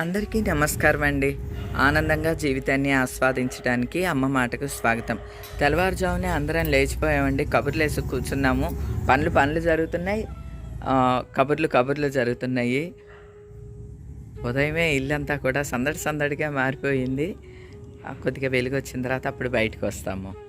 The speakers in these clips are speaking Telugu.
అందరికీ నమస్కారం అండి. ఆనందంగా జీవితాన్ని ఆస్వాదించడానికి అమ్మ మాటకు స్వాగతం. తెల్లవారుజామునే అందరం లేచిపోయామండి. కబుర్లు వేసి కూర్చున్నాము. పనులు పనులు జరుగుతున్నాయి. కబుర్లు కబుర్లు జరుగుతున్నాయి. ఉదయమే ఇల్లంతా కూడా సందడి సందడిగా మారిపోయింది. కొద్దిగా వెలుగు వచ్చిన తర్వాత అప్పుడు బయటకు వస్తాము.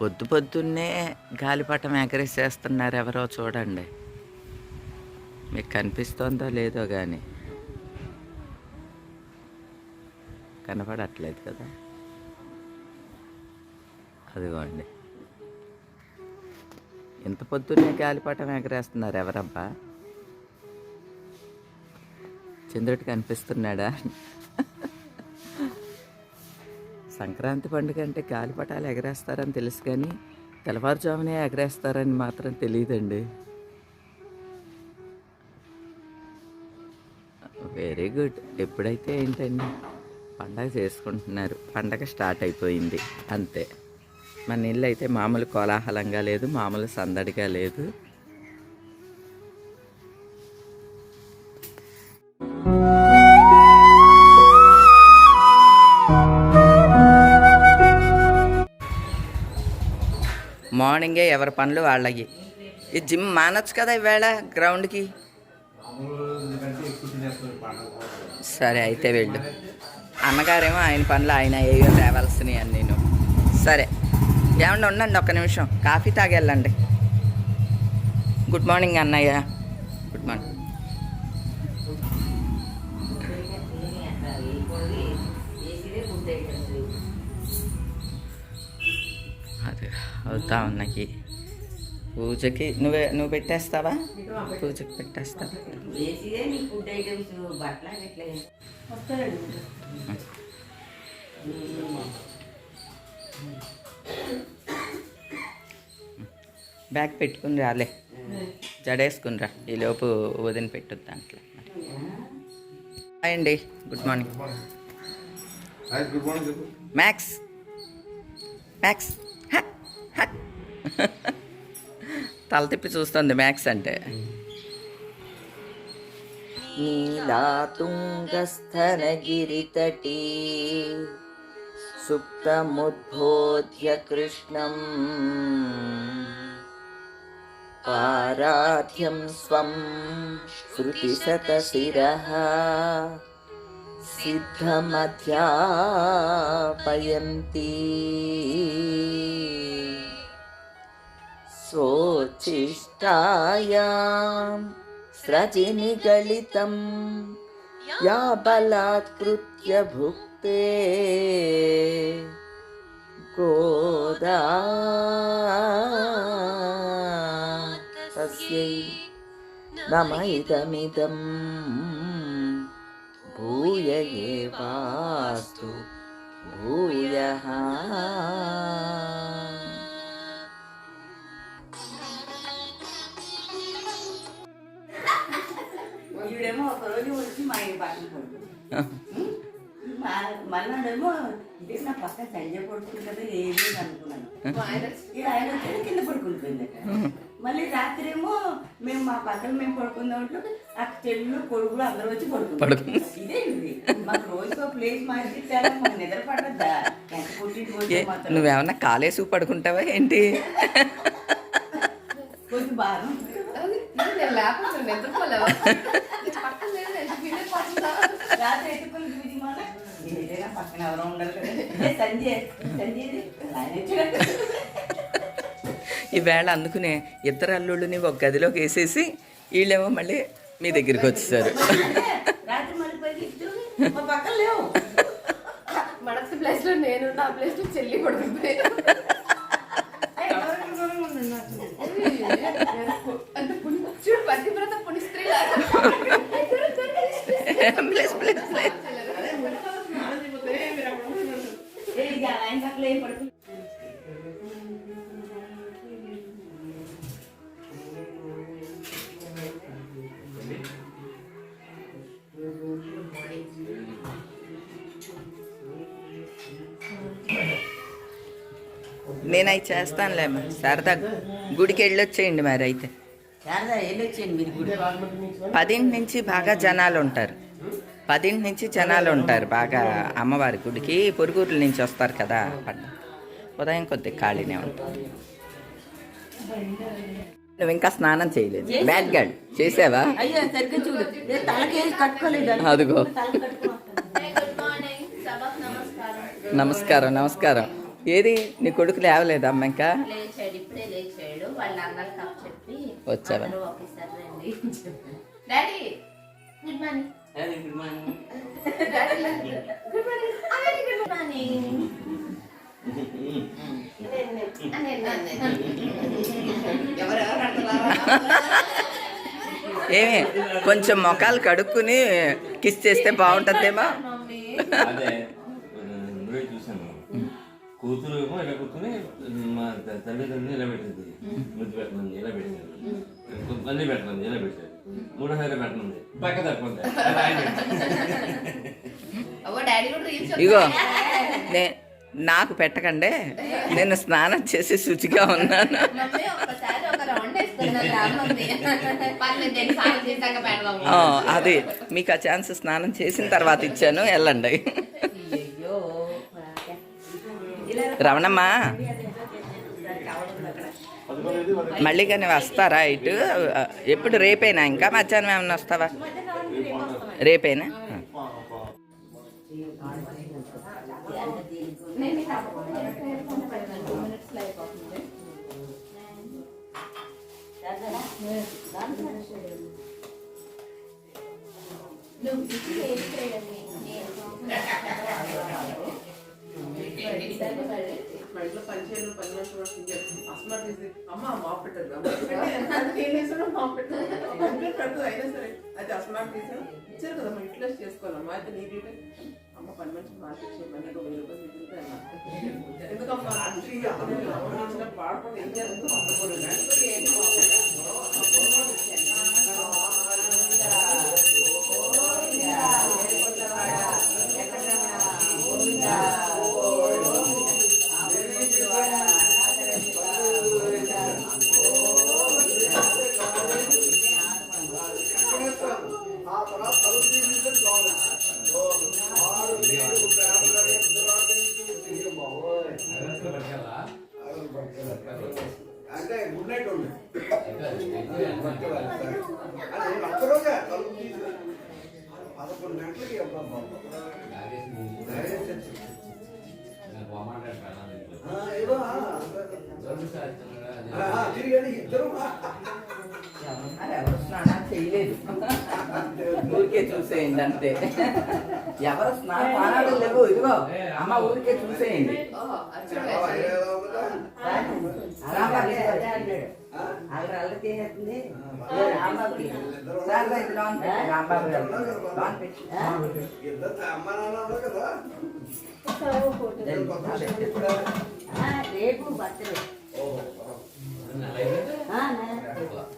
పొద్దు పొద్దున్నే గాలిపటం ఎగరేసేస్తున్నారు ఎవరో చూడండి. మీకు కనిపిస్తోందో లేదో కానీ కనపడట్లేదు కదా. అదిగోండి. ఇంత పొద్దున్నే గాలిపటం ఎగరేస్తున్నారు ఎవరబ్బా? చంద్రుడు కనిపిస్తున్నాడా? సంక్రాంతి పండుగ అంటే గాలిపటాలు ఎగరేస్తారని తెలుసు కానీ తెల్లవారుజామునే ఎగరేస్తారని మాత్రం తెలియదండి. వెరీ గుడ్ ఎప్పుడైతే ఏంటండి? పండగ చేసుకుంటున్నారు. పండగ స్టార్ట్ అయిపోయింది. అంతే. మన ఇల్లు అయితే మామూలు కోలాహలంగా లేదు మామూలు సందడిగా లేదు. మార్నింగే ఎవరి పనులు వాళ్ళకి ఈ జిమ్ మానొచ్చు కదా ఈవేళ గ్రౌండ్కి? సరే అయితే వెళ్ళు. అన్నగారేమో ఆయన పనులు ఆయన ఏయో తేవాల్సినవి నేను. సరే ఏమన్నా ఉండండి ఒక్క నిమిషం. కాఫీ తాగెళ్ళండి. గుడ్ మార్నింగ్ అన్నయ్య గుడ్ మార్నింగ్ అది అవుతా ఉన్నకి. పూజకి నువ్వే నువ్వు పెట్టేస్తావా? పూజకి పెట్టేస్తావా? బ్యాగ్ పెట్టుకుని రాలే. జడేసుకుని రా. ఈలోపు వదిన పెట్టొద్దు దాంట్లో. హాయ్ అండి. Good morning Max Max. తల తిప్పి చూస్తుంది మ్యాక్స్ అంటే. నీలాతుంగస్థనగిరితటీ సుప్తముద్బోధ్య కృష్ణం పారాధ్యం స్వం శృతిశతశిరः సిద్ధమధ్యాపయంతి. स्वोच्छिष्टायां स्रजिनिगलितं या बलात्कृत्य भुक्ते गोदा तस्यै नम इदमिदं भूय एवास्तु भूयः ఈవిడేమో ఒక రోజు వచ్చి మా ఇంటి పక్కన పడుకుంది. మళ్ళాడేమో ఇదే నా పక్కన సంజయ్ పడుకుంది కదా అని అనుకున్నాను. ఇక ఆయన వచ్చి కింద పడుకుంటుంది మళ్ళీ రాత్రి ఏమో మేము మా పక్కన మేము పడుకుందాం అంటే ఆ చెల్లు కొడుకులు అందరూ వచ్చి పడుకున్నారు. ఇదే ఇది. మాకు రోజుకో ప్లేస్ మార్చిచ్చారా మాకు నిద్ర పడద్దా ఎంత పుట్టింటి నువ్వేమన్నా కాలేసి పడుకుంటావా ఏంటి? కొంచెం బాగా నేను లేకపోతే నిద్రపోలేవా? పక్కన లేదు ఎంత ఫీల్ అయిపోతుందా రాత్రి ఎత్తుకుని చూసి మాట ఏదైనా పక్కన ఎవరో ఉండాలి కదా. ఏ సంజయ్ సంజయ్ ఆయన వచ్చాడు. ఈవేళ అందుకునే ఇద్దరు అల్లుళ్ళని ఒక గదిలోకి వేసేసి వీళ్ళేమో మళ్ళీ మీ దగ్గరికి వచ్చేసారు. మనసు ప్లేస్లో నేను నా ప్లేస్లో చెల్లి పతివ్రత పుణ్య స్త్రీ ప్లీజ్ ప్లీజ్ ప్లీజ్ నేను చేస్తానులేమ్మా సరదా గుడికి వెళ్ళొచ్చేయండి మరి అయితే. పదింటి నుంచి బాగా జనాలు ఉంటారు పదింటి నుంచి జనాలు ఉంటారు బాగా అమ్మవారి గుడికి. పొరుగురుల నుంచి వస్తారు కదా ఉదయం కొద్ది ఖాళీనే ఉంటుంది నువ్వు ఇంకా స్నానం చేయలేదు. బ్యాడ్ గర్ల్ చేసావా? అదిగో. తల కట్టుకోవాలి గుడ్ మార్నింగ్ సభకు నమస్కారం నమస్కారం నమస్కారం. ఏది? నీ కొడుకు లేవలేదా అమ్మ ఇంకా? వచ్చావా? ఏమి కొంచెం మొఖాలు కడుక్కుని కిస్ చేస్తే బాగుంటుందేమో? కూతురు ఏమో ఇలా కూర్చుని మా తల్లిదండ్రులు ఇలా పెట్టింది. ముద్దు పెట్టనుంది ఇలా పెట్టింది. మళ్ళీ పెట్టనుంది ఇలా పెట్టారు. మూడోసారి పెట్టనుంది పక్క తప్పుంది ఇగో నే నాకు పెట్టకండి. నేను స్నానం చేసి శుచిగా ఉన్నాను. అది. మీకు ఆ ఛాన్స్ స్నానం చేసిన తర్వాత ఇచ్చాను. వెళ్ళండి. రమణమ్మ. మళ్ళీ కానీ వస్తారా ఇటు? ఎప్పుడు రేపేనా ఇంకా? మధ్యాహ్నం ఏమన్నా వస్తావా? రేపేనా? నువ్వు మా ఇంట్లో పనిచేయడం పని తీసి అమ్మ మా పెట్టదు పెట్టదు. అయినా సరే అయితే అస్మాట్ తీసి ఇచ్చారు కదా మా ఇంట్లో చేసుకోవాలమ్మా. అయితే నీకు అమ్మ పని మనిషి మార్కెట్ చేయమని ఒక వెయ్యి రూపాయలు మిగులుతాయి అన్న ఎందుకమ్మా? ఇచ్చిన పాడపడి ఏం చేస్తుంది పదకొండు గంటలకి అబ్బబ్బా. ఆ, ఏదో, ఆ, ఆ, ఆ, తిరిగాడు ఇద్దరు. ఎవరు స్నానం చేయలేదు ఊరికే చూసేయండి అంతే ఎవరు స్నానం పానాలు లేవు ఇదిగో అమ్మ ఊరికే చూసేయండి. రేపు బర్త్డే.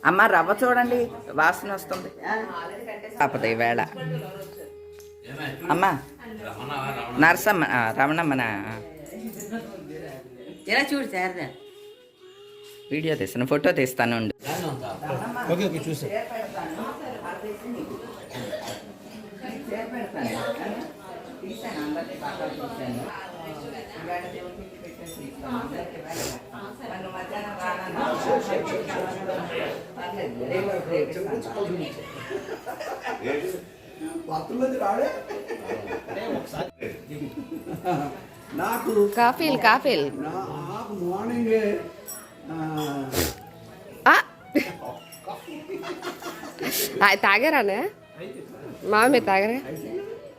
అమ్మ రవ్వ చూడండి. వాసన వస్తుంది. కాకపోతే ఈవేళ. అమ్మ నరసమ్మ రమణమ్మనా. ఇలా చూడు శారదా. వీడియో తీస్తాను ఫోటో తీస్తాను చూసా. నాకు కాఫీలు కాఫీలు నాకు మార్నింగే తాగారానే మామ మీరు తాగరా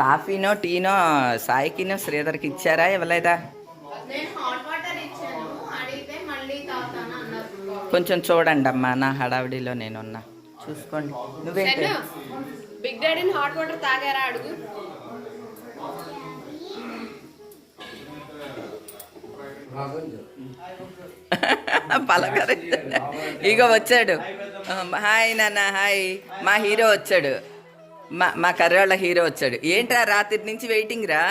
కాఫీనో టీనో సాయికినో శ్రీధర్కి ఇచ్చారా? ఇవ్వలేదా? కొంచెం చూడండి అమ్మా నా హడావిడిలో నేనున్నా. చూసుకోండి. నువ్వేంటి? బిగ్ డాడీని హాట్ వాటర్ తాగారా అడుగు. పలకరి ఇగో వచ్చాడు. హాయ్ నాన్న హాయ్. మా హీరో వచ్చాడు. మా మా కర్రోళ్ళ హీరో వచ్చాడు. ఏంట్రా రాత్రి నుంచి వెయిటింగ్ రా?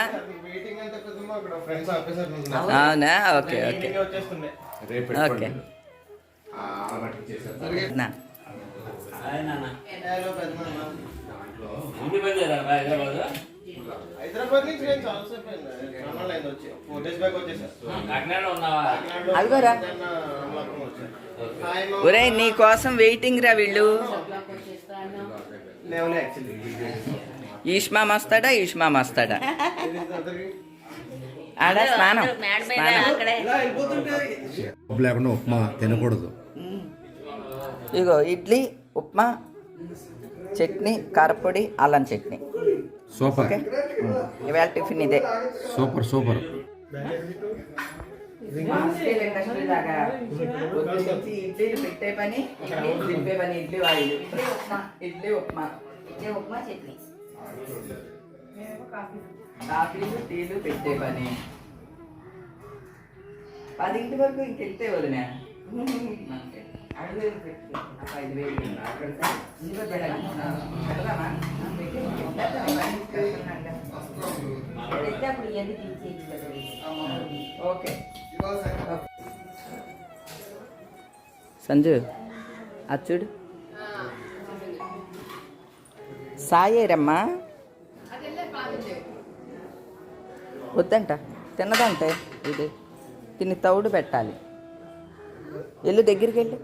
అవునా. Okay okay. ఓకే. అదిగోరా. ఒరే నీ. కోసం వెయిటింగ్ రా వీళ్ళు. ఆడ స్నానం స్నానం. ఉప్పు లేకుండా ఉప్మా తినకూడదు. ఇగో ఇడ్లీ ఉప్మా చట్నీ కారపొడి అల్లం చట్నీ. సూపర్. ఇవాళ టిఫిన్ ఇదే. Super super. ఇడ్లీలు పెట్టే పని తిప్పే పని ఇడ్లీ వాయిలు. ఇడ్లీ ఉప్మా. ఇదే ఉప్మా. చట్నీ. కాఫీలు టీలు పెట్టే పని. పదింటి వరకు ఇంకెళ్తే వదినా ఓకే. సంజు అచ్చుడు సాయేరమ్మా. అదెల్లే వద్దంట తిన్నదంటే ఇది. తిని తౌడు పెట్టాలి. ఎల్లు దగ్గరికి వెళ్ళు.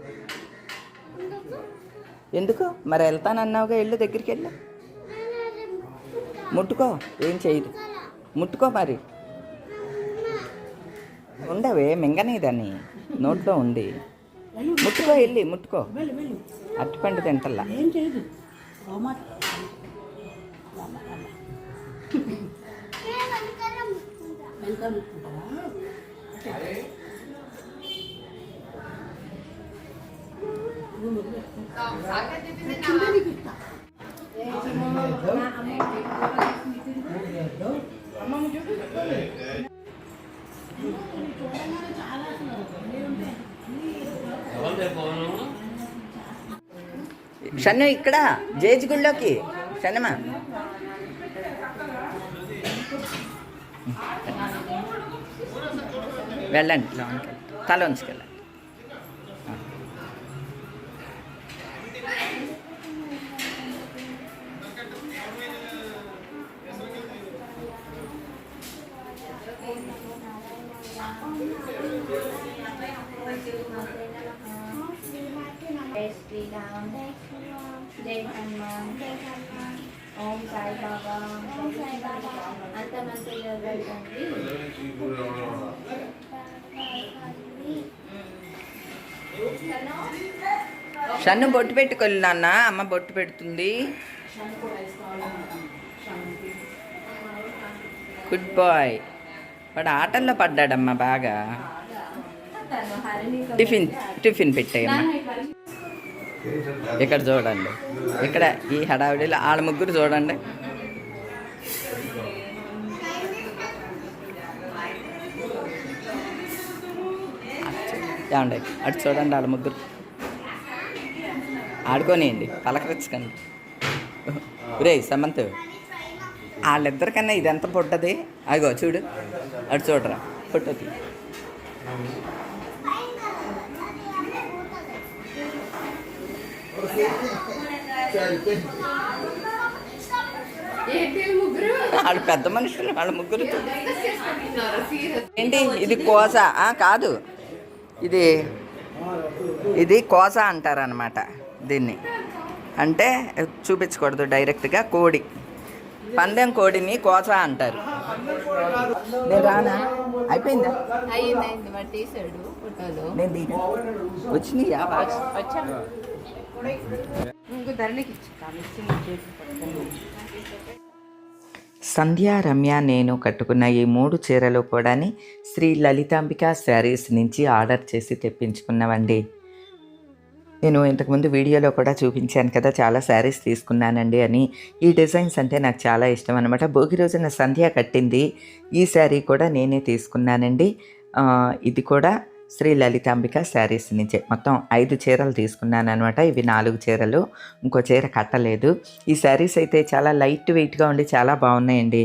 ఎందుకు? మరి వెళ్తానన్నావుగా ఎల్లు దగ్గరికి వెళ్ళు. ముట్టుకో ఏం చేయదు. ముట్టుకో మరి. ఉండవే మింగనే దాన్ని నోట్లో ఉండి ముట్టుకో వెళ్ళి ముట్టుకో. అరటిపండు తింటల్లా. ఏం షన్ను ఇక్కడ జేజిగుళ్ళోకి షన్నమా వెళ్ళండి లోనికి తల ఉంచుకెళ్ళండి జై శ్రీరామ్ జై హనుమాన్ ఓం సాయి బాబా. ఓం సాయి బాబా అంత మంచిగా షన్ను బొట్టు పెట్టుకోవాలి నాన్న అమ్మ బొట్టు పెడుతుంది. గుడ్ బాయ్ వాడు ఆటల్లో పడ్డాడమ్మా బాగా. టిఫిన్ టిఫిన్ పెట్టేయమ్మా. ఇక్కడ చూడండి. ఇక్కడ ఈ హడావిడిలో వాళ్ళ ముగ్గురు చూడండి. ఏమండి? అటు చూడండి వాళ్ళ ముగ్గురు. ఆడుకోనియండి పలకరించకండి. రే సమంత్ వాళ్ళిద్దరికన్నా ఇది ఎంత పుట్టది అగో చూడు. అటు చూడరా పుట్టది వాళ్ళు పెద్ద మనుషులు వాళ్ళ ముగ్గురు. ఏంటి ఇది కోస? కాదు. ఇది ఇది కోస అంటారనమాట దీన్ని. అంటే చూపించకూడదు డైరెక్ట్గా కోడి. పందెం కోడిని కోస అంటారు. నేను రానా? అయిపోయిందా? అయింది ఫోటోలు. నేను దిగా. వచ్చినాయా? ఇంకో ధరణికి ఇచ్చి సంధ్య రమ్య నేను కట్టుకున్న ఈ మూడు చీరలు కూడా శ్రీ లలితాంబిక శారీస్ నుంచి ఆర్డర్ చేసి తెప్పించుకున్నవండి. నేను ఇంతకుముందు వీడియోలో కూడా చూపించాను కదా చాలా శారీస్ తీసుకున్నానండి అని. ఈ డిజైన్స్ అంటే నాకు చాలా ఇష్టం అనమాట భోగి రోజున సంధ్య కట్టింది. ఈ శారీ కూడా నేనే తీసుకున్నానండి. ఇది కూడా శ్రీ లలితాంబిక శారీస్ నుంచే. మొత్తం ఐదు చీరలు తీసుకున్నాను అనమాట ఇవి నాలుగు చీరలు. ఇంకో చీర కట్టలేదు. ఈ శారీస్ అయితే చాలా లైట్ వెయిట్గా ఉండి చాలా బాగున్నాయండి.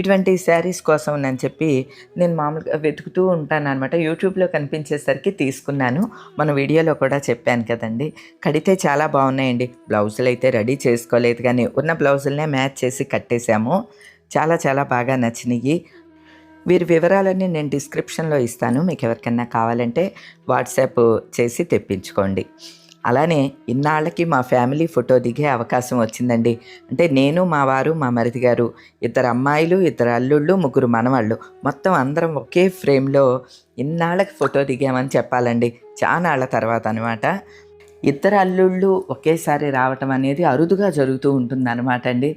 ఇటువంటి శారీస్ కోసం అని చెప్పి నేను మామూలుగా వెతుకుతూ ఉంటాను అనమాట యూట్యూబ్లో కనిపించేసరికి తీసుకున్నాను. మన వీడియోలో కూడా చెప్పాను కదండి. కడితే చాలా బాగున్నాయండి. బ్లౌజులు అయితే రెడీ చేసుకోలేదు కానీ ఉన్న బ్లౌజులనే మ్యాచ్ చేసి కట్టేశాము. చాలా చాలా బాగా నచ్చినాయి. వీరి వివరాలన్నీ నేను డిస్క్రిప్షన్లో ఇస్తాను. మీకు ఎవరికైనా కావాలంటే వాట్సాప్ చేసి తెప్పించుకోండి. అలానే ఇన్నాళ్ళకి మా ఫ్యామిలీ ఫోటో దిగే అవకాశం వచ్చిందండి. అంటే నేను మా వారు మా మరిది గారు ఇద్దరు అమ్మాయిలు ఇద్దరు అల్లుళ్ళు ముగ్గురు మనవాళ్ళు. మొత్తం అందరం ఒకే ఫ్రేమ్లో ఇన్నాళ్ళకి ఫోటో దిగామని చెప్పాలండి. చానాళ్ళ తర్వాత అనమాట ఇద్దరు అల్లుళ్ళు ఒకేసారి రావటం అనేది అరుదుగా జరుగుతూ ఉంటుంది అనమాట అండి.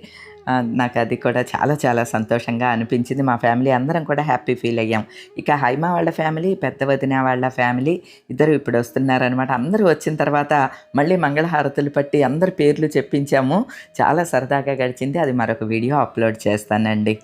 నాకు అది కూడా చాలా చాలా సంతోషంగా అనిపించింది. మా ఫ్యామిలీ అందరం కూడా హ్యాపీ ఫీల్ అయ్యాం. ఇక హైమా వాళ్ళ ఫ్యామిలీ పెద్ద వదిన వాళ్ళ ఫ్యామిలీ ఇద్దరు ఇప్పుడు వస్తున్నారనమాట అందరూ వచ్చిన తర్వాత మళ్ళీ మంగళహారతులు పట్టి అందరి పేర్లు చెప్పించాము. చాలా సరదాగా గడిచింది. అది మరొక వీడియో అప్లోడ్ చేస్తానండి.